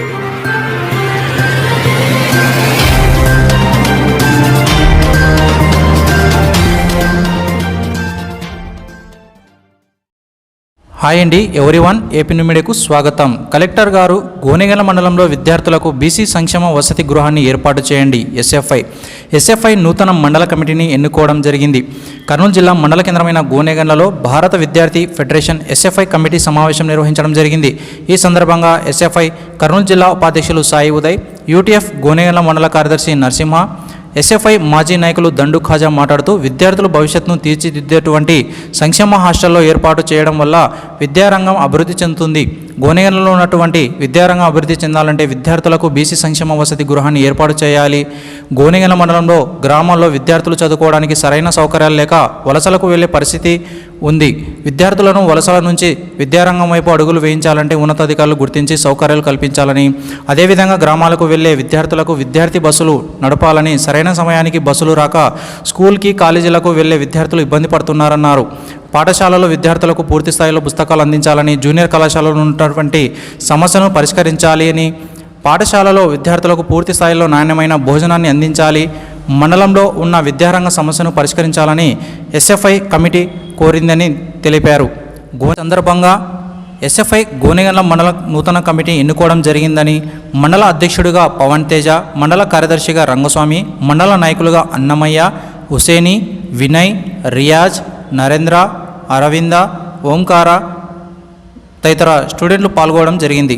Música hi అండి one AP మీడియాకు స్వాగతం. కలెక్టర్ గారు గోనెగల మండలంలో విద్యార్థులకు బీసీ సంక్షేమ వసతి గృహాన్ని ఏర్పాటు చేయండి ఎస్ఎఫ్ఐ. ఎస్ఎఫ్ఐ నూతన మండల కమిటీని ఎన్నుకోవడం జరిగింది. కర్నూలు జిల్లా మండల కేంద్రమైన గోనెగండ్లలో భారత విద్యార్థి ఫెడరేషన్ ఎస్ఎఫ్ఐ కమిటీ సమావేశం నిర్వహించడం జరిగింది. ఈ సందర్భంగా ఎస్ఎఫ్ఐ కర్నూలు జిల్లా ఉపాధ్యక్షులు సాయి ఉదయ్ యూటీఎఫ్ గోనెగల మండల కార్యదర్శి నరసింహ ఎస్ఎఫ్ఐ మాజీ నాయకులు దండు ఖాజా మాట్లాడుతూ విద్యార్థుల భవిష్యత్తును తీర్చిదిద్దేటువంటి సంక్షేమ హాస్టల్లో ఏర్పాటు చేయడం వల్ల విద్యారంగం అభివృద్ధి చెందుతుంది. గోనెగనలో ఉన్నటువంటి విద్యారంగం అభివృద్ధి చెందాలంటే విద్యార్థులకు బీసీ సంక్షేమ వసతి గృహాన్ని ఏర్పాటు చేయాలి. గోనెగన మండలంలో గ్రామాల్లో విద్యార్థులు చదువుకోవడానికి సరైన సౌకర్యాలు లేక వలసలకు వెళ్ళే పరిస్థితి ఉంది. విద్యార్థులను వలసల నుంచి విద్యారంగం వైపు అడుగులు వేయించాలంటే ఉన్నతాధికారులు గుర్తించి సౌకర్యాలు కల్పించాలని అదేవిధంగా గ్రామాలకు వెళ్ళే విద్యార్థులకు విద్యార్థి బస్సులు నడపాలని సరైన సమయానికి బస్సులు రాక స్కూల్కి కాలేజీలకు వెళ్ళే విద్యార్థులు ఇబ్బంది పడుతున్నారన్నారు. పాఠశాలలో విద్యార్థులకు పూర్తి స్థాయిలో పుస్తకాలు అందించాలని జూనియర్ కళాశాలలో ఉన్నటువంటి సమస్యను పరిష్కరించాలి అని పాఠశాలలో విద్యార్థులకు పూర్తి స్థాయిలో నాణ్యమైన భోజనాన్ని అందించాలి మండలంలో ఉన్న విద్యారంగ సమస్యను పరిష్కరించాలని ఎస్ఎఫ్ఐ కమిటీ కోరిందని తెలిపారు. గో సందర్భంగా ఎస్ఎఫ్ఐ గోనెగండ్ల మండల నూతన కమిటీ ఎన్నుకోవడం జరిగిందని మండల అధ్యక్షుడిగా పవన్ తేజ మండల కార్యదర్శిగా రంగస్వామి మండల నాయకులుగా అన్నమయ్య హుసేని వినయ్ రియాజ్ నరేంద్ర అరవింద ఓంకార తదితర స్టూడెంట్లు పాల్గొనడం జరిగింది.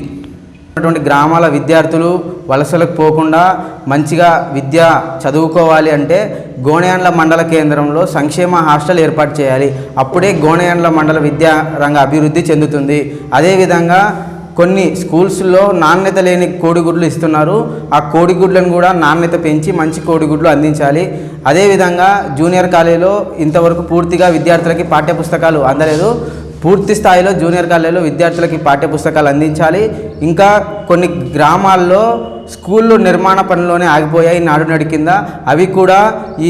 ఉన్నటువంటి గ్రామాల విద్యార్థులు వలసలకు పోకుండా మంచిగా విద్య చదువుకోవాలి అంటే గోనెయండ్ల మండల కేంద్రంలో సంక్షేమ హాస్టల్ ఏర్పాటు చేయాలి. అప్పుడే గోనెయండ్ల మండల విద్యా రంగ అభివృద్ధి చెందుతుంది. అదేవిధంగా కొన్ని స్కూల్స్లో నాణ్యత లేని కోడిగుడ్లు ఇస్తున్నారు. ఆ కోడిగుడ్లను కూడా నాణ్యత పెంచి మంచి కోడిగుడ్లు అందించాలి. అదేవిధంగా జూనియర్ కాలేజీలో ఇంతవరకు పూర్తిగా విద్యార్థులకి పాఠ్యపుస్తకాలు అందలేదు. పూర్తి స్థాయిలో జూనియర్ కాలేజీలో విద్యార్థులకి పాఠ్యపుస్తకాలు అందించాలి. ఇంకా కొన్ని గ్రామాల్లో స్కూళ్ళు నిర్మాణ పనుల్లోనే ఆగిపోయాయి నాడు నేడు కింద. అవి కూడా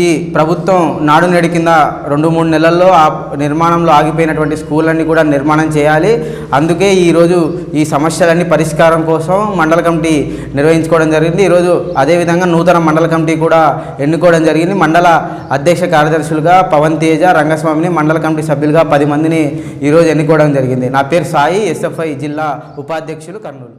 ఈ ప్రభుత్వం నాడు నేడు కింద రెండు మూడు నెలల్లో ఆ నిర్మాణంలో ఆగిపోయినటువంటి స్కూళ్ళన్నీ కూడా నిర్మాణం చేయాలి. అందుకే ఈరోజు ఈ సమస్యలన్నీ పరిష్కారం కోసం మండల కమిటీ నిర్వహించుకోవడం జరిగింది. ఈరోజు అదేవిధంగా నూతన మండల కమిటీ కూడా ఎన్నుకోవడం జరిగింది. మండల అధ్యక్ష కార్యదర్శులుగా పవన్ తేజ రంగస్వామిని మండల కమిటీ సభ్యులుగా పది మందిని ఈరోజు ఎన్నుకోవడం జరిగింది. నా పేరు సాయి ఎస్ఎఫ్ఐ జిల్లా ఉపాధ్యక్షులు కర్నూలు.